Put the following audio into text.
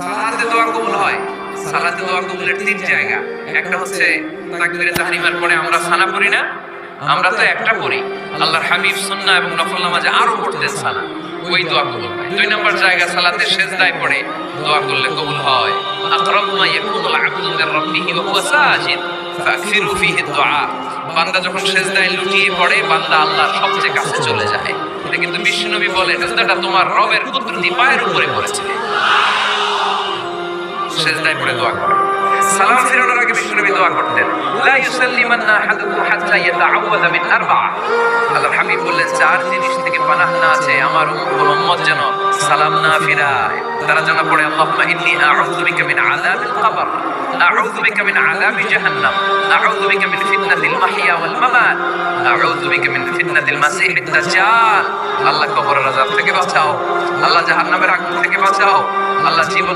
সালাতে দোয়া কবুল হয়। সালাতে দোয়া কবুলের তিন জায়গা। একটা হচ্ছে তাকবীরে তাহরিমার পরে আমরা সানা পড়ি না? আমরা তো একটা পড়ি। আল্লাহর হাবিব সুন্নাহ এবং নফল নামাজে আরও পড়তেন সানা ওই দোয়া কবুল হয়। দুই নম্বর জায়গা সালাতে সেজদায় পড়ে। দোয়া করলে কবুল হয়। আকরাবু মা ইয়াকুনুল আবদু ওয়া হুয়া সাজিদ। ফাকসিরু ফিহি দুআ বান্দা যখন সেজদায় লুটিয়ে পড়ে, বান্দা আল্লাহর সবচেয়ে কাছে চলে যায়। এটা কিন্তু বিশ্বনবী বলে সেজদাটা তোমার রবের কুদরতি পায়ের উপরে পড়েছে। সেজদায় পড়ে দোয়া করে সালাম ফিরানোর আগে বিশ্বনবী দোয়া করতেন। লা ইউসাল্লিমান্না আহাদুকুম হাত্তা ইয়াতাআওয়াযা মিন আরবা'a আল্লাহর হাবিব বললেন চার জিনিস থেকে পানাহ না আছে, আমার উম্মত যেন সালাম না ফিরায়। তারা যেন পড়ে, আল্লাহুম্মা ইন্নী আউযু বিকা মিন আযাবিল কবর, আউযু বিকা মিন আযাবি জাহান্নাম, আউযু বিকা মিন ফিতনাতিল মাহইয়া ওয়াল মামাত, আউযু বিকা মিন ফিতনাতিল মাসিহিদ দাজ্জাল। আল্লাহ কবরের আযাব থেকে বাঁচাও, আল্লাহ জাহান্নামের আগুন থেকে বাঁচাও, আল্লাহ জীবন